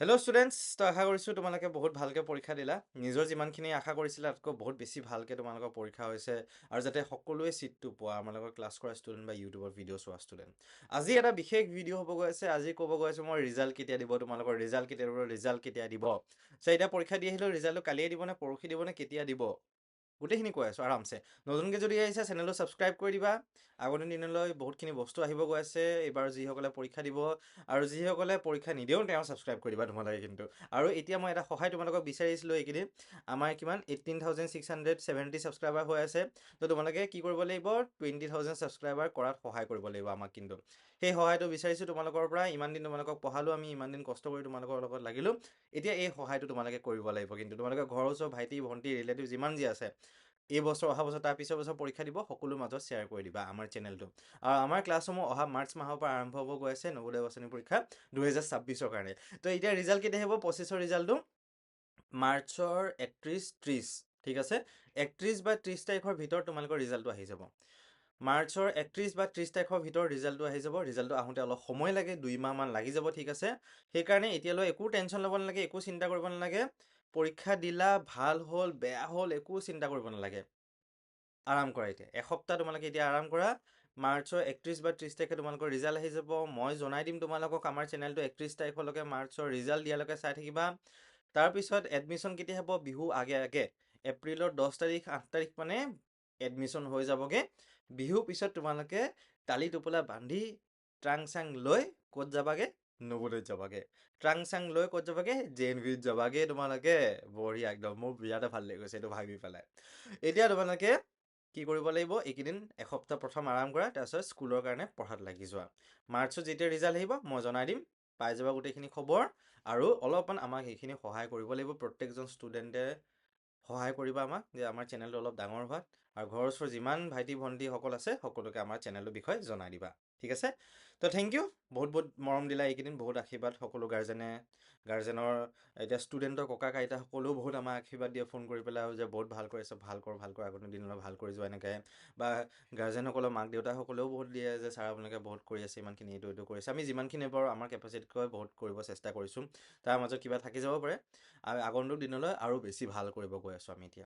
Hello students তো আশা কৰিছোঁ তোমালোকে বহুত ভালকৈ পৰীক্ষা দিলা। নিজৰ যিমানখিনি আশা কৰিছিলা তাতকৈ বহুত বেছি ভালকৈ তোমালোকৰ পৰীক্ষা হৈছে আৰু যাতে সকলোৱে ছিটটো পোৱা আমালোকৰ ক্লাছ কৰা ষ্টুডেণ্ট বা ইউটিউবৰ ভিডিঅ' চোৱা ষ্টুডেণ্ট আজি এটা বিশেষ ভিডিঅ' হ'ব গৈ আছে। আজি ক'ব গৈ আছোঁ মই ৰিজাল্ট কেতিয়া দিব তোমালোকৰ ৰিজাল্ট কেতিয়া দিব ৰিজাল্ট কেতিয়া দিব। চ' এতিয়া পৰীক্ষা দি আহিলেও ৰিজাল্টটো কালিয়ে দিব নে পৰহি দিব নে কেতিয়া দিব? গোটেইখিনি কৈ আছোঁ আৰামছে। নতুনকৈ যদি আহিছে চেনেলটো ছাবস্ক্ৰাইব কৰি দিবা। আগন্তুক দিনলৈ বহুতখিনি বস্তু আহিব গৈ আছে এইবাৰ যিসকলে পৰীক্ষা দিব আৰু যিসকলে পৰীক্ষা নিদিয়েও তেওঁ ছাবস্ক্ৰাইব কৰি দিবা তোমালোকে কিন্তু। আৰু এতিয়া মই এটা সহায় তোমালোকক বিচাৰিছিলোঁ এইকেইদিন। আমাৰ কিমান eighteen thousand six hundred seventy subscriber হৈ আছে। তো তোমালোকে কি কৰিব লাগিব? টুৱেণ্টি থাউজেণ্ড ছাবস্ক্ৰাইবাৰ কৰাত সহায় কৰিব লাগিব আমাক কিন্তু। সেই সহায়টো বিচাৰিছোঁ তোমালোকৰ পৰা। ইমান দিন তোমালোকক পঢ়ালোঁ আমি ইমান দিন কষ্ট কৰি তোমালোকৰ লগত লাগিলোঁ। এতিয়া এই সহায়টো তোমালোকে কৰিব লাগিব কিন্তু। তোমালোকে ঘৰৰ ওচৰ ভাইটি ভণ্টি ৰিলেটিভ যিমান যি আছে এই বছৰ অহা বছৰ তাৰ পিছৰ বছৰ পৰীক্ষা দিব সকলো মাজত শ্বেয়াৰ কৰি দিবা আমাৰ চেনেলটো আৰু আমাৰ ক্লাছসমূহ অহা মাৰ্চ মাহৰ পৰা আৰম্ভ হ'ব গৈ আছে নৱোদয় বাছনি পৰীক্ষা দুহেজাৰ ছাব্বিছৰ কাৰণে। তো এতিয়া ৰিজাল্ট কেতিয়া আহিব পঁচিছৰ ৰিজাল্টটো মাৰ্চৰ একত্ৰিছ ত্ৰিছ ঠিক আছে? একত্ৰিছ বা ত্ৰিছ তাৰিখৰ ভিতৰত তোমালোকৰ ৰিজাল্টটো আহি যাব। মাৰ্চৰ একত্ৰিছ বা ত্ৰিছ তাৰিখৰ ভিতৰত ৰিজাল্টটো আহি যাব ৰিজাল্টটো আহোঁতে অলপ সময় লাগে দুই মাহমান লাগি যাব ঠিক আছে? সেইকাৰণে এতিয়ালৈ একো টেনশ্যন ল'ব নালাগে একো চিন্তা কৰিব নালাগে। পৰীক্ষা দিলা ভাল হ'ল বেয়া হ'ল একো চিন্তা কৰিব নালাগে। আৰাম কৰা এতিয়া। এসপ্তাহ তোমালোকে এতিয়া আৰাম কৰা মাৰ্চৰ একত্ৰিছ বা ত্ৰিছ তাৰিখে তোমালোকৰ ৰিজাল্ট আহি যাব। মই জনাই দিম তোমালোকক আমাৰ চেনেলটো একত্ৰিছ তাৰিখলৈকে মাৰ্চৰ ৰিজাল্ট দিয়ালৈকে চাই থাকিবা। তাৰপিছত এডমিশ্যন কেতিয়া হ'ব? বিহু আগে আগে। এপ্ৰিলৰ দহ তাৰিখ আঠ তাৰিখ মানে এডমিশ্যন হৈ যাবগৈ। বিহু পিছত তোমালোকে টালি টোপোলা বান্ধি ট্ৰাং চাং লৈ ক'ত যাবাগে? নৱোদয়ত যাবাগে ট্ৰাং চাং লৈ ক'ত যাবাগে জে এন ভিত যাবাগে তোমালোকে বঢ়িয়া একদম মোৰ বিৰাটে ভাল লাগি গৈছে এইটো ভাবি পেলাই এতিয়া তোমালোকে কি কৰিব লাগিব এইকেইদিন এসপ্তাহ প্ৰথম আৰাম কৰা তাৰপিছত স্কুলৰ কাৰণে পঢ়াত লাগি যোৱা মাৰ্চত যেতিয়া ৰিজাল্ট আহিব মই জনাই দিম পাই যাবা গোটেইখিনি খবৰ আৰু অলপমান আমাক সেইখিনি সহায় কৰিব লাগিব প্ৰত্যেকজন ষ্টুডেণ্টে সহায় কৰিবা আমাক যে আমাৰ চেনেলটো অলপ ডাঙৰ হোৱাত আৰু ঘৰৰ ওচৰৰ যিমান ভাইটি ভণ্টিসকল আছে সকলোকে আমাৰ চেনেলটোৰ বিষয়ে জনাই দিবা ঠিক আছে? তো থেংক ইউ বহুত বহুত মৰম দিলা এইকেইদিন বহুত আশীৰ্বাদ সকলো গাৰ্জেনে গাৰ্জেনৰ এতিয়া ষ্টুডেণ্টৰ ককাক আইতাসকলেও বহুত আমাক আশীৰ্বাদ দিয়ে ফোন কৰি পেলাই যে বহুত ভাল কৰি আছে ভাল কৰ ভাল কৰ আগন্তুক দিনলৈ ভাল কৰি যোৱা এনেকৈ। বা গাৰ্জেনসকলৰ মাক দেউতাসকলেও বহুত দিয়ে যে ছাৰ আপোনালোকে বহুত কৰি আছে ইমানখিনি এইটো এইটো কৰিছে। আমি যিমানখিনি বাৰু আমাৰ কেপাচিটিতকৈ বহুত কৰিব চেষ্টা কৰিছোঁ। তাৰ মাজত কিবা থাকি যাব পাৰে। আগন্তুক দিনলৈ আৰু বেছি ভাল কৰিব গৈ আছোঁ আমি এতিয়া।